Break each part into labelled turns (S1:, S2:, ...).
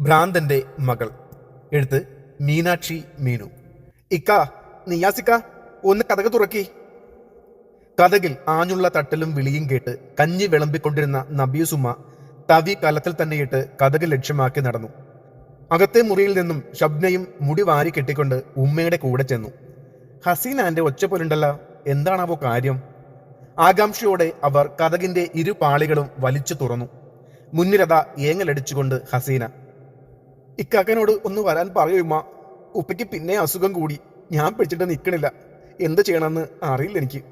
S1: ഭ്രാന്തന്റെ മകൾ. എഴുത്ത് മീനാക്ഷി മീനു. ഇക്ക നിയാസിക്ക ഒന്ന് കഥക തുറക്കി. കഥകിൽ ആഞ്ഞുള്ള തട്ടലും വിളിയും കേട്ട് കഞ്ഞി വിളമ്പിക്കൊണ്ടിരുന്ന നബീസുമ്മ തവി കലത്തിൽ തന്നെയിട്ട് കഥക് ലക്ഷ്യമാക്കി നടന്നു. അകത്തെ മുറിയിൽ നിന്നും ഷബ്നയും മുടി വാരി കെട്ടിക്കൊണ്ട് ഉമ്മയുടെ കൂടെ ചെന്നു. ഹസീനാന്റെ ഒച്ച പോലുണ്ടല്ലോ. എന്താണാവോ കാര്യം? ആകാംക്ഷയോടെ അവർ കഥകിന്റെ ഇരു പാളികളും വലിച്ചു തുറന്നു. മുന്നിലത ഏങ്ങലടിച്ചുകൊണ്ട് ഹസീന ഇക്കാക്കനോട് ഒന്ന് വരാൻ പറയുമ്മ ഉപ്പയ്ക്ക് പിന്നെ അസുഖം കൂടി. ഞാൻ പിടിച്ചിട്ട് നിൽക്കണില്ല. എന്ത് ചെയ്യണമെന്ന് അറിയില്ല എനിക്ക്.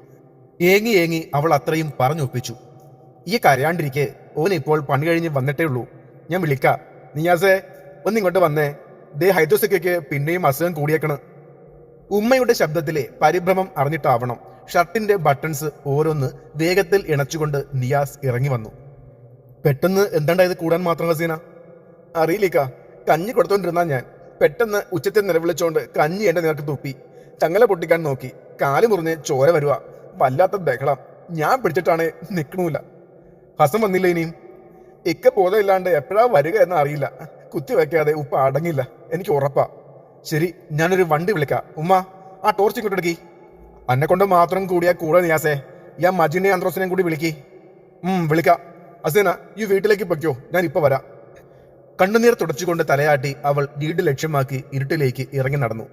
S1: ഏങ്ങി ഏങ്ങി അവൾ അത്രയും പറഞ്ഞൊപ്പിച്ചു. ഈ കരയാണ്ടിരിക്കെ. ഓൻ ഇപ്പോൾ പണി കഴിഞ്ഞ് വന്നിട്ടേ ഉള്ളൂ. ഞാൻ വിളിക്ക. നിയാസേ ഒന്നിങ്ങോട്ട് വന്നേ. ദേ ഹൈദ്രോസയ്ക്കൊക്കെ പിന്നെയും അസുഖം കൂടിയേക്കണ്. ഉമ്മയുടെ ശബ്ദത്തിലെ പരിഭ്രമം അറിഞ്ഞിട്ടാവണം. ഷർട്ടിന്റെ ബട്ടൺസ് ഓരോന്ന് വേഗത്തിൽ ഇണച്ചുകൊണ്ട് നിയാസ് ഇറങ്ങി വന്നു. പെട്ടെന്ന് എന്താണ്ടായത് കൂടാൻ മാത്രം ഹസീന അറിയില്ലേക്ക കഞ്ഞി കൊടുത്തോണ്ടിരുന്നാ ഞാൻ. പെട്ടെന്ന് ഉച്ചത്തിൽ നിലവിളിച്ചോണ്ട് കഞ്ഞി എന്റെ നിനക്ക് തുപ്പി. ചങ്ങല പൊട്ടിക്കാൻ നോക്കി. കാൽ മുറിഞ്ഞ് ചോര വരുക വല്ലാത്ത ബഹളം. ഞാൻ പിടിച്ചിട്ടാണ് നിൽക്കണമില്ല ഹസം വന്നില്ല ഇനിയും? ഇക്ക ബോധമില്ലാണ്ട് എപ്പോഴാ വരിക എന്ന് അറിയില്ല. കുത്തി വയ്ക്കാതെ ഉപ്പ അടങ്ങില്ല. എനിക്ക് ഉറപ്പാ. ശരി ഞാനൊരു വണ്ടി വിളിക്കാം. ഉമ്മ ആ ടോർച്ച് ഇങ്ങോട്ട് അന്നെ കൊണ്ട് മാത്രം കൂടിയാ കൂടെ നിയാസേ. ഞാൻ മജിനെ അന്ത്രോസിനെയും കൂടി വിളിക്കി. ഉം വിളിക്ക. അസേന ഈ വീട്ടിലേക്ക് പൊയ്ക്കോ. ഞാൻ ഇപ്പൊ വരാം. കണ്ണുനീർ തുടച്ചുകൊണ്ട് തലയാട്ടി അവൾ വീട് ലക്ഷ്യമാക്കി ഇരുട്ടിലേക്ക് ഇറങ്ങി നടന്നു.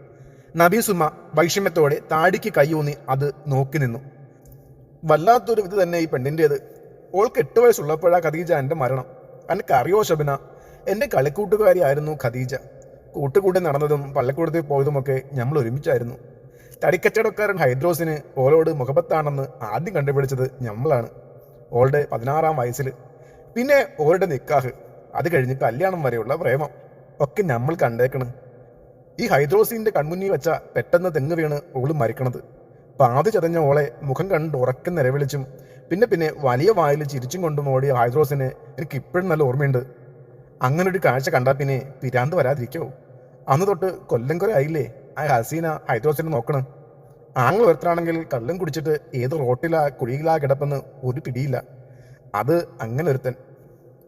S1: നബീസുമ വൈഷമ്യത്തോടെ താടിക്ക് കൈയൂന്നി അത് നോക്കി നിന്നു. വല്ലാത്തൊരു ഇത് തന്നെ ഈ പെണ്ണിന്റെത് ഓൾക്ക് എട്ട് വയസ്സുള്ളപ്പോഴാ ഖദീജ എന്റെ മരണം. എനിക്ക് അറിയോ ശബന? എന്റെ കളിക്കൂട്ടുകാരിയായിരുന്നു ഖദീജ. കൂട്ടുകൂടി നടന്നതും പള്ളക്കൂടത്തിൽ പോയതുമൊക്കെ നമ്മൾ ഒരുമിച്ചായിരുന്നു തടിക്കച്ചവടക്കാരൻ ഹൈദ്രോസിന് ഓലോട് മുഖപത്താണെന്ന് ആദ്യം കണ്ടുപിടിച്ചത് ഞമ്മളാണ്. ഓളുടെ പതിനാറാം വയസ്സിൽ പിന്നെ ഓളുടെ നിക്കാഹ്. അത് കഴിഞ്ഞ് കല്യാണം വരെയുള്ള പ്രേമം. ഒക്കെ നമ്മൾ കണ്ടേക്കണ്. ഈ ഹൈദ്രോസിന്റെ കൺമുന്നിൽ വെച്ച പെട്ടെന്ന് തെങ്ങ് വീണ് ഓൾ മരിക്കണത്. പാതി ചതഞ്ഞ ഓളെ മുഖം കണ്ട് ഉറക്കം നിലവിളിച്ചും പിന്നെ പിന്നെ വലിയ വായിൽ ചിരിച്ചും കൊണ്ടും ഓടിയ ഹൈദ്രോസിനെ എനിക്ക് ഇപ്പോഴും നല്ല ഓർമ്മയുണ്ട്. അങ്ങനെ ഒരു കാഴ്ച കണ്ടാൽ പിന്നെ പിരാന്ത് വരാതിരിക്കോ? അന്ന് തൊട്ട് കൊല്ലം കുറെ ആയില്ലേ? ആ ഹസീന ഹൈദ്രോസിനെ നോക്കണം. ആങ്ങൾ ഒരുത്തനാണെങ്കിൽ കള്ളും കുടിച്ചിട്ട് ഏത് റോട്ടിലാ കുഴിയിലാ കിടപ്പെന്ന് ഒരു പിടിയില്ല. അത് അങ്ങനെ ഒരുത്തൻ.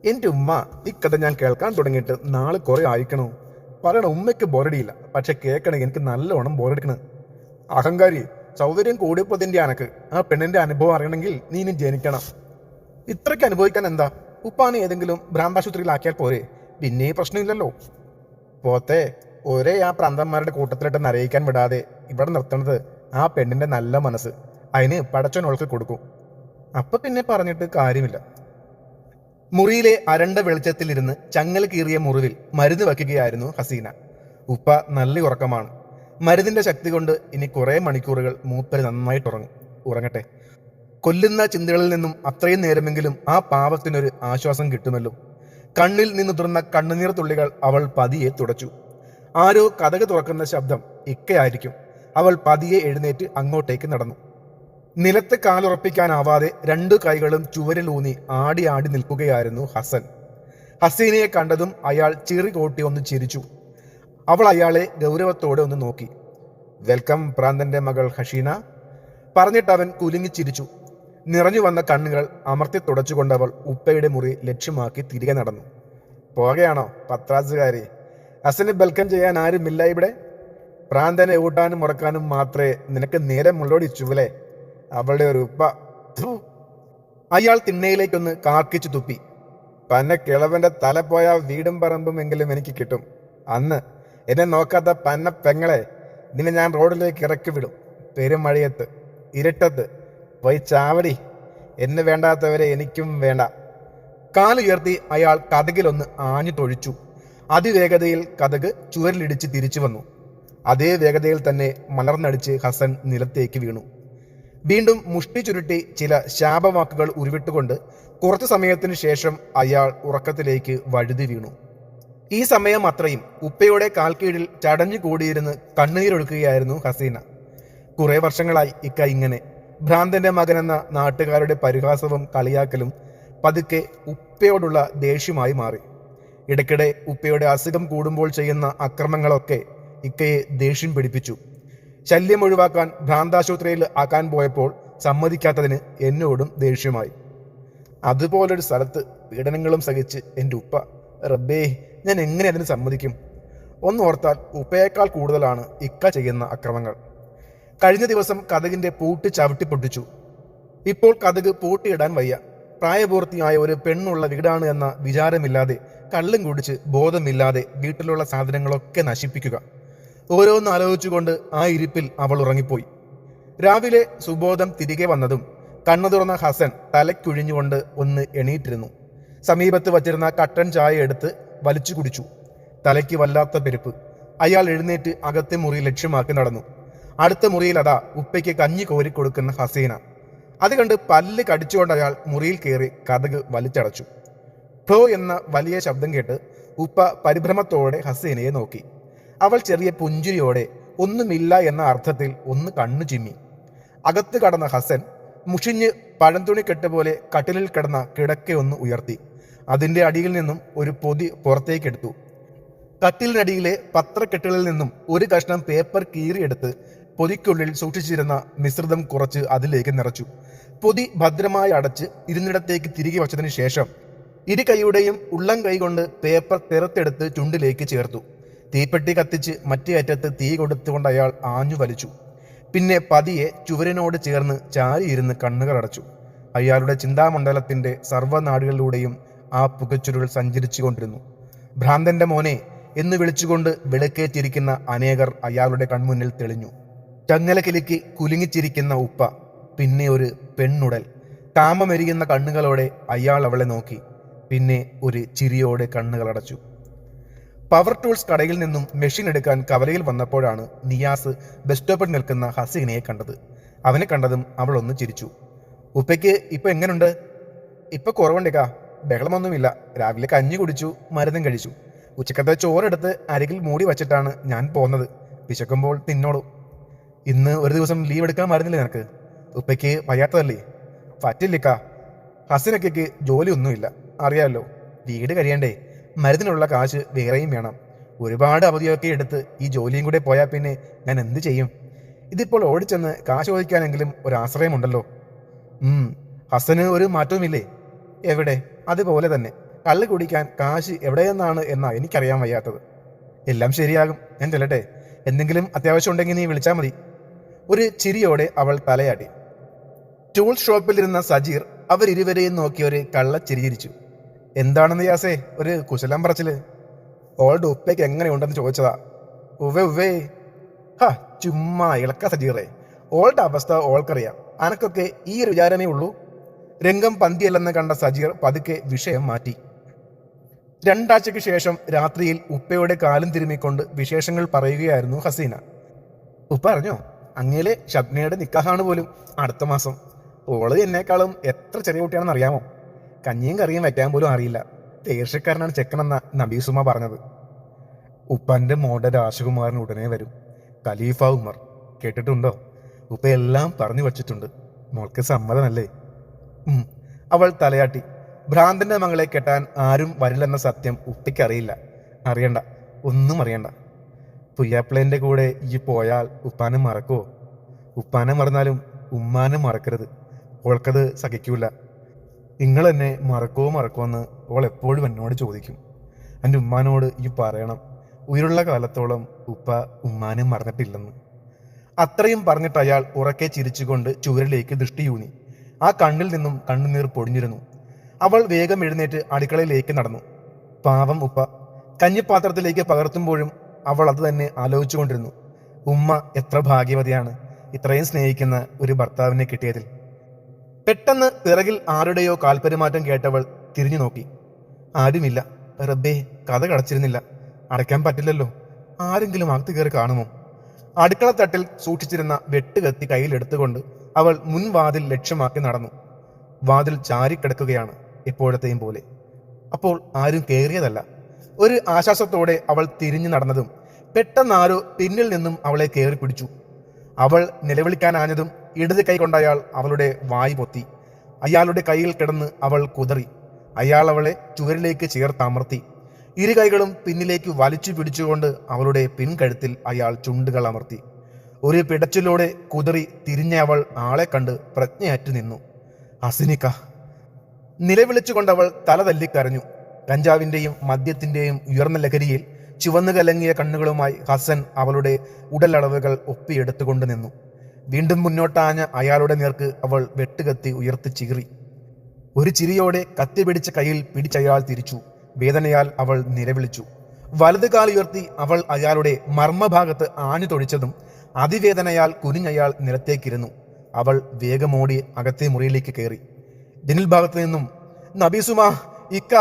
S1: എന്റെ ഉമ്മ ഈ കഥ ഞാൻ കേൾക്കാൻ തുടങ്ങിയിട്ട് നാളെ കുറെ ആയിക്കണോ പറയണ ഉമ്മയ്ക്ക് ബോറടിയില്ല. പക്ഷെ കേൾക്കണേ എനിക്ക് നല്ലോണം ബോറടിക്കണ്. അഹങ്കാരി സൗകര്യം കൂടിയപ്പോതിന്റെ അനക്ക്. ആ പെണ്ണിന്റെ അനുഭവം അറിയണമെങ്കിൽ നീ ഇനി ജനിക്കണം. ഇത്രയ്ക്ക് അനുഭവിക്കാൻ എന്താ? ഉപ്പാനെ ഏതെങ്കിലും ഭ്രാന്താശുപത്രിയിലാക്കിയാൽ പോരെ. പിന്നെ പ്രശ്നമില്ലല്ലോ. പോത്തെ ഒരേ ആ പ്രാന്തന്മാരുടെ കൂട്ടത്തിലിട്ട് നരയിക്കാൻ വിടാതെ ഇവിടെ നിർത്തണത് ആ പെണ്ണിന്റെ നല്ല മനസ്സ്. അതിന് പടച്ചോൻ ഓൾക്ക് കൊടുക്കും. അപ്പൊ പിന്നെ പറഞ്ഞിട്ട് കാര്യമില്ല. മുറിയിലെ അരണ്ട വെളിച്ചത്തിലിരുന്ന് ചങ്ങൽ കീറിയ മുറിവിൽ മരുന്ന് വയ്ക്കുകയായിരുന്നു ഹസീന. ഉപ്പ നല്ല ഉറക്കമാണ്. മരുന്നിന്റെ ശക്തി കൊണ്ട് ഇനി കുറേ മണിക്കൂറുകൾ മൂപ്പര് നന്നായിട്ട് ഉറങ്ങും. ഉറങ്ങട്ടെ. കൊല്ലുന്ന ചിന്തകളിൽ നിന്നും അത്രയും നേരമെങ്കിലും ആ പാവത്തിനൊരു ആശ്വാസം കിട്ടുമല്ലോ. കണ്ണിൽ നിന്നുതിർന്ന കണ്ണുനീർ തുള്ളികൾ അവൾ പതിയെ തുടച്ചു. ആരോ കഥക് തുറക്കുന്ന ശബ്ദം ഇക്കയായിരിക്കും. അവൾ പതിയെ എഴുന്നേറ്റ് അങ്ങോട്ടേക്ക് നടന്നു. നിലത്ത് കാലുറപ്പിക്കാനാവാതെ രണ്ടു കൈകളും ചുവരിലൂന്നി ആടി ആടി നിൽക്കുകയായിരുന്നു ഹസൻ. ഹസീനയെ കണ്ടതും അയാൾ ചിറി കോട്ടി ഒന്ന് ചിരിച്ചു. അവൾ അയാളെ ഗൗരവത്തോടെ ഒന്ന് നോക്കി. വെൽക്കം പ്രാന്തന്റെ മകൾ ഹഷീന പറഞ്ഞിട്ട് അവൻ കുലുങ്ങി ചിരിച്ചു. നിറഞ്ഞു വന്ന കണ്ണുകൾ അമർത്തി തുടച്ചുകൊണ്ടവൾ ഉപ്പയുടെ മുറി ലക്ഷ്യമാക്കി തിരികെ നടന്നു. പോകയാണോ പത്രാസുകാരി? ഹസന് ബൽക്കം ചെയ്യാൻ ആരുമില്ല ഇവിടെ. പ്രാന്തനെ ഊട്ടാനും മുറക്കാനും മാത്രമേ നിനക്ക് നേരമുള്ളോടി ചുവലെ അവളുടെ ഒരു ഉപ്പ. അയാൾ തിണ്ണയിലേക്കൊന്ന് കാർക്കിച്ചു തുപ്പി. പന്ന കിളവന്റെ തല പോയ വീടും പറമ്പും എങ്കിലും എനിക്ക് കിട്ടും. അന്ന് എന്നെ നോക്കാത്ത പന്ന പെങ്ങളെ നിന്നെ ഞാൻ റോഡിലേക്ക് ഇറക്കി വിടും. പെരുമഴയത്ത് ഇരുട്ടത്ത് പോയി ചാവടി. എന്നെ വേണ്ടാത്തവരെ എനിക്കും വേണ്ട. കാലുയർത്തി അയാൾ കഥകിലൊന്ന് ആഞ്ഞു തൊഴിച്ചു. അതിവേഗതയിൽ കഥക് ചുവരിലിടിച്ച് തിരിച്ചു വന്നു. അതേ വേഗതയിൽ തന്നെ മലർന്നടിച്ച് ഹസൻ നിലത്തേക്ക് വീണു. വീണ്ടും മുഷ്ടി ചുരുട്ടി ചില ശാപവാക്കുകൾ ഉരുവിട്ടുകൊണ്ട് കുറച്ചു സമയത്തിന് ശേഷം അയാൾ ഉറക്കത്തിലേക്ക് വഴുതി വീണു. ഈ സമയം അത്രയും ഉപ്പയുടെ കാൽക്കീഴിൽ ചടഞ്ഞു കൂടിയിരുന്ന് കണ്ണീരൊഴുക്കുകയായിരുന്നു ഹസീന. കുറെ വർഷങ്ങളായി ഇക്ക ഇങ്ങനെ. ഭ്രാന്തന്റെ മകനെന്ന നാട്ടുകാരുടെ പരിഹാസവും കളിയാക്കലും പതുക്കെ ഉപ്പയോടുള്ള ദേഷ്യമായി മാറി. ഇടയ്ക്കിടെ ഉപ്പയുടെ അസുഖം കൂടുമ്പോൾ ചെയ്യുന്ന അക്രമങ്ങളൊക്കെ ഇക്കയെ ദേഷ്യം പിടിപ്പിച്ചു. ശല്യം ഒഴിവാക്കാൻ ഭ്രാന്താശുപത്രിയിൽ ആക്കാൻ പോയപ്പോൾ സമ്മതിക്കാത്തതിന് എന്നോടും ദേഷ്യമായി. അതുപോലൊരു സ്ഥലത്ത് പീഡനങ്ങളും സഹിച്ച് എന്റെ ഉപ്പ റബ്ബേ ഞാൻ എങ്ങനെ അതിന് സമ്മതിക്കും? ഒന്നോർത്താൽ ഉപ്പയേക്കാൾ കൂടുതലാണ് ഇക്ക ചെയ്യുന്ന അക്രമങ്ങൾ. കഴിഞ്ഞ ദിവസം കഥകിന്റെ പൂട്ട് ചവിട്ടി പൊട്ടിച്ചു. ഇപ്പോൾ കഥക് പൂട്ടിയിടാൻ വയ്യ. പ്രായപൂർത്തിയായ ഒരു പെണ്ണുള്ള വീടാണ് എന്ന വിചാരമില്ലാതെ കള്ളും കുടിച്ച് ബോധമില്ലാതെ വീട്ടിലുള്ള സാധനങ്ങളൊക്കെ നശിപ്പിക്കുക. ഓരോന്ന് ആലോചിച്ചുകൊണ്ട് ആ ഇരിപ്പിൽ അവൾ ഉറങ്ങിപ്പോയി. രാവിലെ സുബോധം തിരികെ വന്നതും കണ്ണു തുറന്ന ഹസൻ തലക്കുഴിഞ്ഞുകൊണ്ട് ഒന്ന് എണീറ്റിരുന്നു. സമീപത്ത് വച്ചിരുന്ന കട്ടൻ ചായ എടുത്ത് വലിച്ചു കുടിച്ചു. തലയ്ക്ക് വല്ലാത്ത പെരുപ്പ്. അയാൾ എഴുന്നേറ്റ് അകത്തെ മുറി ലക്ഷ്യമാക്കി നടന്നു. അടുത്ത മുറിയിൽ അതാ ഉപ്പയ്ക്ക് കഞ്ഞി കോരി കൊടുക്കുന്ന ഹസീന. അത് കണ്ട് പല്ല് കടിച്ചുകൊണ്ട് അയാൾ മുറിയിൽ കയറി കഥക് വലിച്ചടച്ചു. ഫ്ലോ എന്ന വലിയ ശബ്ദം കേട്ട് ഉപ്പ പരിഭ്രമത്തോടെ ഹസീനയെ നോക്കി. അവൾ ചെറിയ പുഞ്ചിരിയോടെ ഒന്നുമില്ല എന്ന അർത്ഥത്തിൽ ഒന്ന് കണ്ണു ചിമ്മി. അകത്ത് കടന്ന ഹസൻ മുഷിഞ്ഞ് പഴന്തുണി കെട്ടുപോലെ കട്ടിലിൽ കിടന്ന കിടക്കയൊന്ന് ഉയർത്തി. അതിന്റെ അടിയിൽ നിന്നും ഒരു പൊതി പുറത്തേക്കെടുത്തു കട്ടിലിനടിയിലെ പത്രക്കെട്ടുകളിൽ നിന്നും ഒരു കഷ്ണം പേപ്പർ കീറിയെടുത്ത് പൊതിക്കുള്ളിൽ സൂക്ഷിച്ചിരുന്ന മിശ്രിതം കുറച്ച് അതിലേക്ക് നിറച്ചു. പൊതി ഭദ്രമായി അടച്ച് ഇരുന്നിടത്തേക്ക് തിരികെ വച്ചതിന് ശേഷം ഇരു കൈയുടെയും ഉള്ളം കൈ കൊണ്ട് പേപ്പർ തിരത്തെടുത്ത് ചുണ്ടിലേക്ക് ചേർത്തു. തീപ്പെട്ടി കത്തിച്ച് മറ്റേ അറ്റത്ത് തീ കൊടുത്തുകൊണ്ട് അയാൾ ആഞ്ഞു വലിച്ചു. പിന്നെ പതിയെ ചുവരിനോട് ചേർന്ന് ചാരിയിരുന്ന് കണ്ണുകൾ അടച്ചു. അയാളുടെ ചിന്താമണ്ഡലത്തിന്റെ സർവനാടുകളിലൂടെയും ആ പുകച്ചുരുൾ സഞ്ചരിച്ചു കൊണ്ടിരുന്നു. ഭ്രാന്തന്റെ മോനെ എന്ന് വിളിച്ചുകൊണ്ട് വിളക്കേറ്റിരിക്കുന്ന അനേകർ അയാളുടെ കൺമുന്നിൽ തെളിഞ്ഞു. ചങ്ങലക്കിലേക്ക് കുലുങ്ങിച്ചിരിക്കുന്ന ഉപ്പ പിന്നെ ഒരു പെണ്ണുടൽ കാമമെരിയുന്ന കണ്ണുകളോടെ അയാൾ അവളെ നോക്കി. പിന്നെ ഒരു ചിരിയോടെ കണ്ണുകൾ അടച്ചു. പവർ ടൂൾസ് കടയിൽ നിന്നും മെഷീൻ എടുക്കാൻ കവലയിൽ വന്നപ്പോഴാണ് നിയാസ് ബസ് സ്റ്റോപ്പിൽ നിൽക്കുന്ന ഹസീനയെ കണ്ടത്. അവനെ കണ്ടതും അവൾ ഒന്ന് ചിരിച്ചു. ഉപ്പയ്ക്ക് ഇപ്പൊ എങ്ങനുണ്ട്? ഇപ്പൊ കുറവുണ്ടേക്കാ. ബഹളമൊന്നുമില്ല. രാവിലെ കഞ്ഞി കുടിച്ചു മരുന്നും കഴിച്ചു. ഉച്ചക്കത്തെ ചോറെടുത്ത് അരികിൽ മൂടി വച്ചിട്ടാണ് ഞാൻ പോന്നത്. വിശക്കുമ്പോൾ തിന്നോളൂ. ഇന്ന് ഒരു ദിവസം ലീവ് എടുക്കാൻ മരുന്നില്ല നിനക്ക്? ഉപ്പയ്ക്ക് വയ്യാത്തതല്ലേ? പറ്റില്ലിക്കാ. ഹസനക്കയ്ക്ക് ജോലിയൊന്നുമില്ല. അറിയാമല്ലോ വീട് കഴിയണ്ടേ. മരുന്നിനുള്ള കാശ് വേറെയും വേണം. ഒരുപാട് അവധിയൊക്കെ എടുത്ത് ഈ ജോലിയും കൂടെ പോയാൽ പിന്നെ ഞാൻ എന്ത് ചെയ്യും? ഇതിപ്പോൾ ഓടിച്ചെന്ന് കാശ് ചോദിക്കാനെങ്കിലും ഒരു ആശ്രയമുണ്ടല്ലോ ഉം ഹസന് ഒരു മാറ്റവുമില്ലേ? എവിടെ? അതുപോലെ തന്നെ. കള്ള് കുടിക്കാൻ കാശ് എവിടെയെന്നാണ് എന്നാ എനിക്കറിയാൻ വയ്യാത്തത്. എല്ലാം ശരിയാകും ഞാൻ ചെല്ലട്ടെ. എന്തെങ്കിലും അത്യാവശ്യം ഉണ്ടെങ്കിൽ നീ വിളിച്ചാൽ മതി. ഒരു ചിരിയോടെ അവൾ തലയാടി ടൂൾ ഷോപ്പിലിരുന്ന സജീർ അവരിരുവരെയും നോക്കി കള്ള ചിരിയിരിച്ചു എന്താണെന്ന് യാസേ? ഒരു കുശലം പറച്ചിൽ. ഓൾഡ് ഉപ്പയ്ക്ക് എങ്ങനെയുണ്ടെന്ന് ചോദിച്ചതാ. ഉവ്വേ ഉവ്വേ. ഹാ ചുമ്മാ ഇളക്ക സജീറേ. ഓൾഡ് അവസ്ഥ ഓൾക്കറിയാം. അനക്കൊക്കെ ഈ ഒരു വിചാരമേ ഉള്ളൂ. രംഗം പന്തിയല്ലെന്ന് കണ്ട സജീർ പതുക്കെ വിഷയം മാറ്റി. രണ്ടാഴ്ചയ്ക്ക് ശേഷം രാത്രിയിൽ ഉപ്പയുടെ കാലും തിരുമ്മിക്കൊണ്ട് വിശേഷങ്ങൾ പറയുകയായിരുന്നു ഹസീന. ഉപ്പ അറിഞ്ഞോ അങ്ങേലെ ഷബ്നയുടെ നിക്കാഹാണ് പോലും അടുത്ത മാസം. ഓൾ എന്നേക്കാളും എത്ര ചെറിയ കുട്ടിയാണെന്ന് അറിയാമോ കഞ്ഞിയും കറിയും വെക്കാൻ പോലും അറിയില്ല. ദേഷ്യക്കാരനാണ് ചെക്കനെന്ന നബീസുമ പറഞ്ഞത്. ഉപ്പന്റെ മോഡ രാജകുമാരൻ ഉടനെ വരും. ഖലീഫ ഉമർ. കേട്ടിട്ടുണ്ടോ? ഉപ്പ എല്ലാം പറഞ്ഞു വച്ചിട്ടുണ്ട്. മോൾക്ക് സമ്മതമല്ലേ. അവൾ തലയാട്ടി. ഭ്രാന്തന്റെ മകളെ കെട്ടാൻ ആരും വരില്ലെന്ന സത്യം ഉപ്പിക്കറിയില്ല അറിയണ്ട. ഒന്നും അറിയണ്ട. പുയ്യാപ്പിളേന്റെ കൂടെ ഈ പോയാൽ ഉപ്പാനെ മറക്കുവോ? ഉപ്പാനെ മറന്നാലും ഉമ്മാനെ മറക്കരുത്. ഓൾക്കത് സഹിക്കൂല. നിങ്ങൾ എന്നെ മറക്കുമോ മറക്കുമോ എന്ന് അവൾ എപ്പോഴും എന്നോട് ചോദിക്കും. എന്റെ ഉമ്മാനോട് ഈ പറയണം. ഉയരുള്ള കാലത്തോളം ഉപ്പ ഉമ്മാനെ മറന്നിട്ടില്ലെന്ന്. അത്രയും പറഞ്ഞിട്ട് അയാൾ ഉറക്കെ ചിരിച്ചുകൊണ്ട് ചുവരിലേക്ക് ദൃഷ്ടിയൂന്നി ആ കണ്ണിൽ നിന്നും കണ്ണുനീർ പൊടിഞ്ഞിരുന്നു. അവൾ വേഗം എഴുന്നേറ്റ് അടുക്കളയിലേക്ക് നടന്നു. പാവം ഉപ്പ. കഞ്ഞിപ്പാത്രത്തിലേക്ക് പകർത്തുമ്പോഴും അവൾ അത് തന്നെ ആലോചിച്ചുകൊണ്ടിരുന്നു. ഉമ്മ എത്ര ഭാഗ്യവതിയാണ്. ഇത്രയും സ്നേഹിക്കുന്ന ഒരു ഭർത്താവിനെ കിട്ടിയതിൽ. പെട്ടെന്ന് പിറകിൽ ആരുടെയോ കാൽപരിമാറ്റം കേട്ടവൾ തിരിഞ്ഞു നോക്കി. ആരുമില്ല. റബ്ബേ കഥ കടച്ചിരുന്നില്ല. അടയ്ക്കാൻ പറ്റില്ലല്ലോ. ആരെങ്കിലും അകത്ത് കയറി കാണുമോ? അടുക്കളത്തട്ടിൽ സൂക്ഷിച്ചിരുന്ന വെട്ടുകത്തി കയ്യിലെടുത്തുകൊണ്ട് അവൾ മുൻവാതിൽ ലക്ഷ്യമാക്കി നടന്നു. വാതിൽ ചാരിക്കിടക്കുകയാണ് എപ്പോഴത്തെയും പോലെ. അപ്പോൾ ആരും കയറിയതല്ല ഒരു ആശ്വാസത്തോടെ അവൾ തിരിഞ്ഞു നടന്നതും പെട്ടെന്നാരോ പിന്നിൽ നിന്നും അവളെ കയറി പിടിച്ചു. അവൾ നിലവിളിക്കാനാഞ്ഞതും ഇടത് കൈ കൊണ്ടയാൾ അവളുടെ വായി പൊത്തി. അയാളുടെ കയ്യിൽ കിടന്ന് അവൾ കുതറി. അയാൾ അവളെ ചുവരിലേക്ക് ചേർത്തമർത്തി ഇരു കൈകളും പിന്നിലേക്ക് വലിച്ചു പിടിച്ചുകൊണ്ട് അവളുടെ പിൻകഴുത്തിൽ അയാൾ ചുണ്ടുകൾ അമർത്തി. ഒരു പിടച്ചിലൂടെ കുതറി തിരിഞ്ഞ അവൾ ആളെ കണ്ട് പ്രജ്ഞയറ്റു നിന്നു. ഹസിനിക്ക. നിലവിളിച്ചുകൊണ്ടവൾ തല തല്ലിക്കരഞ്ഞു. കഞ്ചാവിന്റെയും മദ്യത്തിന്റെയും ഉയർന്ന ലഹരിയിൽ ചുവന്നു കലങ്ങിയ കണ്ണുകളുമായി ഹസൻ അവളുടെ ഉടലളവുകൾ ഒപ്പിയെടുത്തുകൊണ്ട് നിന്നു. വീണ്ടും മുന്നോട്ടാഞ്ഞ അയാളുടെ നേർക്ക് അവൾ വെട്ടുകത്തി ഉയർത്തി ചീറി ഒരു ചിരിയോടെ കത്തി പിടിച്ച കയ്യിൽ പിടിച്ചയാൾ തിരിച്ചു. വേദനയാൽ അവൾ നിലവിളിച്ചു. വലത് കാലുയർത്തി അവൾ അയാളുടെ മർമ്മഭാഗത്ത് ആഞ്ഞു തൊഴിച്ചതും അതിവേദനയാൽ കുനിഞ്ഞയാൾ നിലത്തേക്കിരുന്നു. അവൾ വേഗമോടി അകത്തെ മുറിയിലേക്ക് കയറി. ദിനിൽ ഭാഗത്തു നിന്നും നബീസുമാ ഇക്ക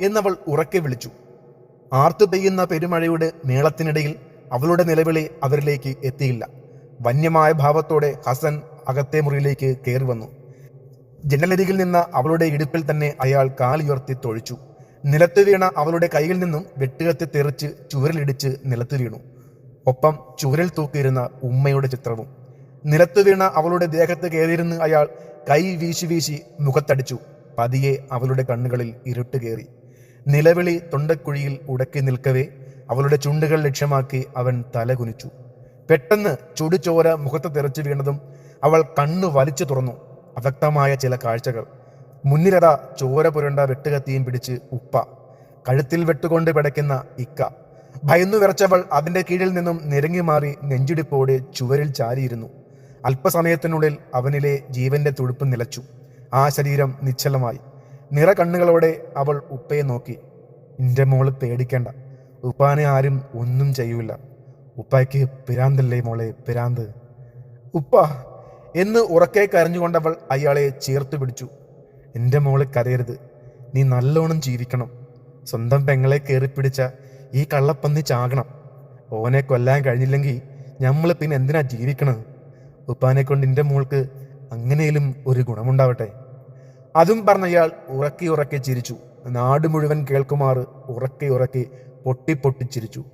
S1: എന്നവൾ ഉറക്കെ വിളിച്ചു. ആർത്തു പെയ്യുന്ന പെരുമഴയുടെ നീളത്തിനിടയിൽ അവളുടെ നിലവിളി അവരിലേക്ക് എത്തിയില്ല. വന്യമായ ഭാവത്തോടെ ഹസൻ അകത്തെ മുറിയിലേക്ക് കയറി വന്നു. ജനലരികിൽ നിന്ന് അവളുടെ ഇടുപ്പിൽ തന്നെ അയാൾ കാലുയർത്തി തൊഴിച്ചു. നിലത്തു വീണ അവളുടെ കയ്യിൽ നിന്നും വെട്ടുകത്തി തെറിച്ച് ചുവരിലിടിച്ച് നിലത്തു വീണു. ഒപ്പം ചുവരിൽ തൂക്കിയിരുന്ന ഉമ്മയുടെ ചിത്രവും. നിലത്തു വീണ അവളുടെ ദേഹത്ത് കയറിയിരുന്ന് അയാൾ കൈ വീശി വീശി മുഖത്തടിച്ചു. പതിയെ അവളുടെ കണ്ണുകളിൽ ഇരുട്ട് കയറി. നിലവിളി തൊണ്ടക്കുഴിയിൽ ഉടക്കി നിൽക്കവേ അവളുടെ ചുണ്ടുകൾ ലക്ഷ്യമാക്കി അവൻ തലകുനിച്ചു പെട്ടെന്ന് ചുടുചോര മുഖത്ത് തെറിച്ചു വീണതും അവൾ കണ്ണു വലിച്ചു തുറന്നു. അവ്യക്തമായ ചില കാഴ്ചകൾ. മുന്നിലതാ ചോര പുരണ്ട വെട്ടുകത്തിയും പിടിച്ച് ഉപ്പ. കഴുത്തിൽ വെട്ടുകൊണ്ട് പിടയ്ക്കുന്ന ഇക്ക. ഭയന്നു വിറച്ചവൾ അതിന്റെ കീഴിൽ നിന്നും നിരങ്ങി മാറി നെഞ്ചിടിപ്പോടെ ചുവരിൽ ചാരിയിരുന്നു. അല്പസമയത്തിനുള്ളിൽ അവനിലെ ജീവന്റെ തുടുപ്പ് നിലച്ചു. ആ ശരീരം നിശ്ചലമായി. നിറ കണ്ണുകളോടെ അവൾ ഉപ്പയെ നോക്കി. നിന്റെ മോൾ പേടിക്കേണ്ട. ഉപ്പാനെ ആരും ഒന്നും ചെയ്യൂല. ഉപ്പായ്ക്ക് പിരാന്തല്ലേ മോളെ പിരാന്ത്? ഉപ്പ എന്ന് ഉറക്കെ കരഞ്ഞുകൊണ്ടവൾ അയാളെ ചേർത്ത് പിടിച്ചു. എന്റെ മോൾ കരയരുത്. നീ നല്ലോണം ജീവിക്കണം. സ്വന്തം പെങ്ങളെ കയറിപ്പിടിച്ച ഈ കള്ളപ്പന്നി ചാകണം. ഓനെ കൊല്ലാൻ കഴിഞ്ഞില്ലെങ്കിൽ നമ്മൾ പിന്നെ എന്തിനാ ജീവിക്കണത്? ഉപ്പാനെ കൊണ്ട് എന്റെ മോൾക്ക് അങ്ങനെയും ഒരു ഗുണമുണ്ടാവട്ടെ. അതും പറഞ്ഞയാൾ ഉറക്കി ഉറക്കി ചിരിച്ചു. നാട് മുഴുവൻ കേൾക്കുമാറ് ഉറക്കി ഉറക്കി പൊട്ടി പൊട്ടി ചിരിച്ചു.